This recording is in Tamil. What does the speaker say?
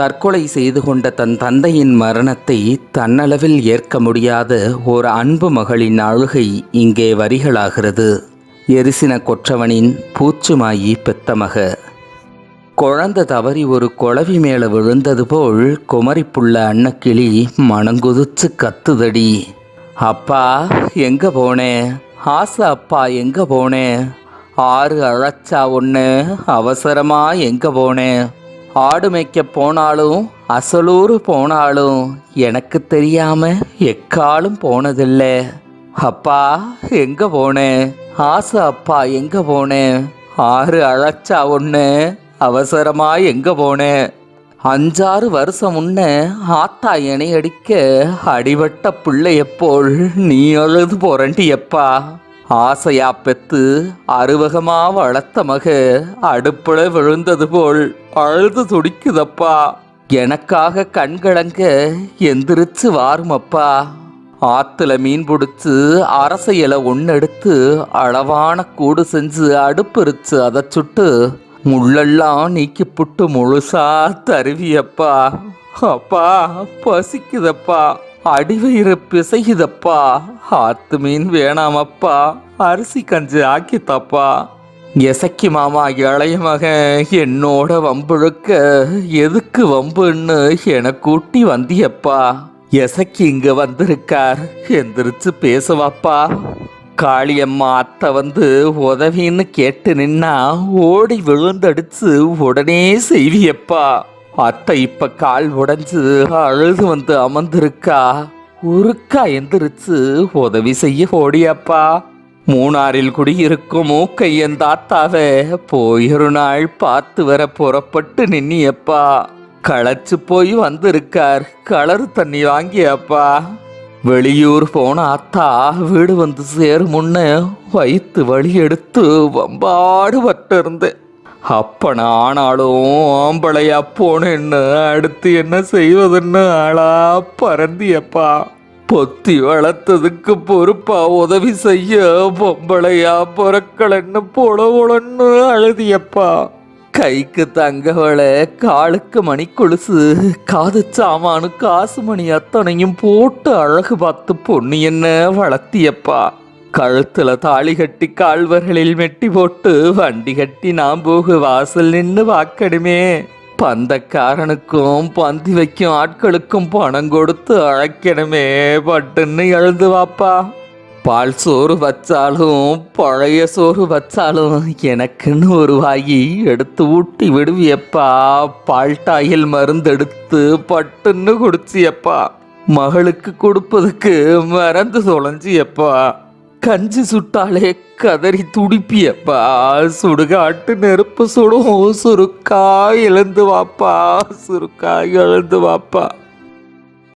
தற்கொலை செய்து கொண்ட தன் தந்தையின் மரணத்தை தன்னளவில் ஏற்க முடியாத ஒரு அன்பு மகளின் அழுகை இங்கே வரிகளாகிறது. எரிசின கொற்றவனின் பூச்சுமாயி பெத்தமக குழந்த தவறி ஒரு குளவி மேல விழுந்தது போல் குமரிப்புள்ள அன்னக்கிளி மனங்குதிச்சு கத்துதடி. அப்பா எங்க போனே? ஆசை அப்பா எங்க போனே? ஆறு அழைச்சா ஒன்று அவசரமா எங்க போனேன் ஆடு மேய்க்க போனாலும் அசலூர் போனாலும் எனக்கு தெரியாம எக்காலும் போனதில்லை. அப்பா எங்க போனேன் ஆசை அப்பா எங்க போனேன் ஆறு அழைச்சா ஒன்று அவசரமா எங்க போனேன் அஞ்சாறு வருஷம் முன்ன ஆத்தா என்னை அடிக்க அடிபட்ட பிள்ளையப்போல் நீ அழுது போறண்டியப்பா. ஆசையா பெத்து அருவகமா வளர்த்த மக அடுப்புல விழுந்தது போல் அழுது துடிக்குதப்பா. எனக்காக கண்கலங்க எந்திரிச்சு வாருமப்பா. ஆத்துல மீன் பிடிச்சு அரச இலை அளவான கூடு செஞ்சு அடுப்பெரிச்சு அதை சுட்டு முள்ளெல்லாம் நீக்கி புட்டு முழுசா தருவியப்பா. அப்பா பசிக்குதப்பா. அடிவயிறு பிசையுதப்பா. ஆத்து மீன் வேணாமப்பா. அரிசி கஞ்சி ஆக்கித்தப்பா. எசக்கி மாமா இளைய மகன் என்னோட வம்புழுக்க எதுக்கு வம்புன்னு என கூட்டி வந்தியப்பா. எசக்கி இங்க வந்திருக்கார் எந்திரிச்சு பேசுவாப்பா. காளியம்மா அத்தை வந்து உதவின்னு கேட்டு நின்னா ஓடி விழுந்தடிச்சு உடனே செய்வியப்பா. அத்தை இப்ப கால் உடைஞ்சு அழுது வந்து அமர்ந்திருக்கா? உருக்கா எந்திரிச்சு உதவி செய்ய ஓடியப்பா. மூணாரில் குடியிருக்கும் மூக்கையன் தாத்தாவே போயிரு நாள் பார்த்து வர புறப்பட்டு நின்னியப்பா. களைச்சு போய் வந்திருக்கார் கலர் தண்ணி வாங்கியப்பா. வெளியூர் போன அத்தா வீடு வந்து சேரும் முன்ன வயிற்று வழி எடுத்து வம்பாடு பட்டு இருந்தேன் அப்ப நான் ஆனாலும் ஆம்பளையா போனேன்னு அடுத்து என்ன செய்வதுன்னு ஆளா பறந்தியப்பா பொத்தி வளர்த்ததுக்கு பொறுப்பா உதவி செய்ய பொம்பளையா பொறக்கலன்னு பொல பொலன்னு அழுதியப்பா. கைக்கு தங்கவளை காலுக்கு மணி கொலுசு காது சாமானு காசு மணி அத்தனையும் போட்டு அழகு பார்த்து பொண்ணு என்ன வளர்த்தியப்பா. கழுத்துல தாலி கட்டி கால்வர்களில் மெட்டி போட்டு வண்டி கட்டி நான் போகு வாசல் நின்று வாக்கடுமே. பந்தக்காரனுக்கும் பந்தி வைக்கும் ஆட்களுக்கும் பணம் கொடுத்து அழைக்கணுமே பட்டுன்னு எழுந்து வாப்பா. பால் சோறு வச்சாலும் பழைய சோறு வச்சாலும் எனக்குன்னு ஒரு வாயி எடுத்து ஊட்டி விடுவியப்பா. பால் டாயில் மருந்தெடுத்து பட்டுன்னு குடிச்சியப்பா. மகளுக்கு கொடுப்பதுக்கு மறந்து தொலைஞ்சியப்பா. கஞ்சி சுட்டாலே கதறி துடிப்பியப்பா. சுடுகாட்டு நெருப்பு சுடும். சுருக்கா எழுந்து வாப்பா. சுருக்கா எழுந்து வாப்பா.